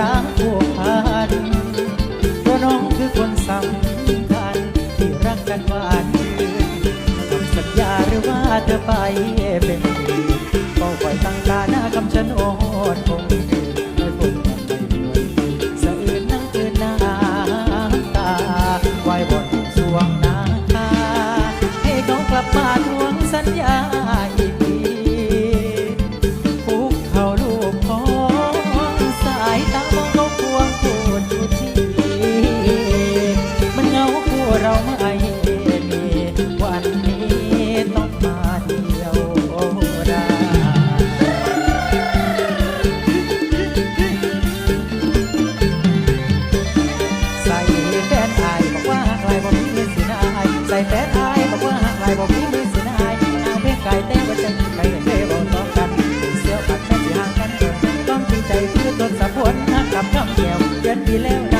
รักผูกพันเพราะน้องคือคนสำคัญที่รักกันวานชื่นคำสัญญาหรือว่าเธอไปเป็นอื่นเฝ้าคอยตั้งตาหน้าคำฉันโอดคงคืนไม่พ้นวันไม่เดือนสะอื่นนั่งคืนน้ำตาไหวบนสวงนาคาให้เขากลับมาทวงสัญญา เราไม่มีวันนี้ต้องมาเดียวดายใส่แฟนอายบอกว่าหากลายบ่มีสินอายใส่แฟนอายบอกว่าหากลายบ่มีสินอายนางเพียงไก่แต่ว่าใจใครเคยบอกต่อกันเสียวปัดแม่ที่ห่างกันเกินต้องจริงใจคือต้นสะพนหักกับคำเดียวเดือนที่แล้ว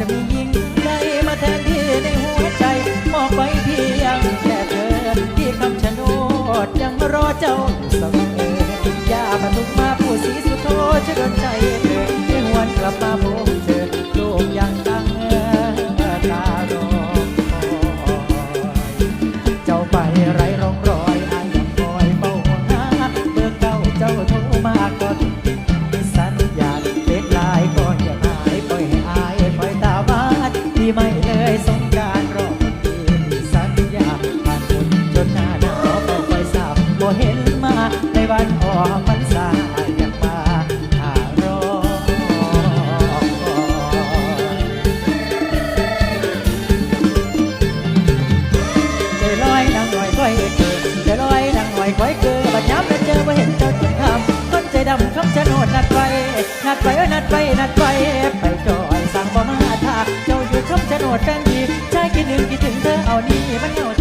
จะมียิ่งใดมาแทนที่ในหัวใจ มอบไว้เพียงแค่เธอที่คำชะโนดยังรอเจ้าอยู่เสมอย่ามาทุกมาผู้สีสุโทจะโดนใจเธอ ยสงกรารรอคนดีที่สัญญาผ่านพ้นจนหน้าหนาวเฝ้าคอยสาบบ่เห็นมาในวันออกพรรษาอยากมาหารอคอยใจลอยนางหน่อยค่อยเกิดใจลอยนางหน่อยค่อยเกิดบัดย้ำแล้วเจอว่เห็นเจ้าจุดคำคนใจดำคำชะโนดนัดไปนัดไปเอ้ยนัดไปนัดไปไปจอย เจ้าอยู่คำชนดแฟนดีชายคิดถึงคิดถึงเธอเอานี่มันเหงา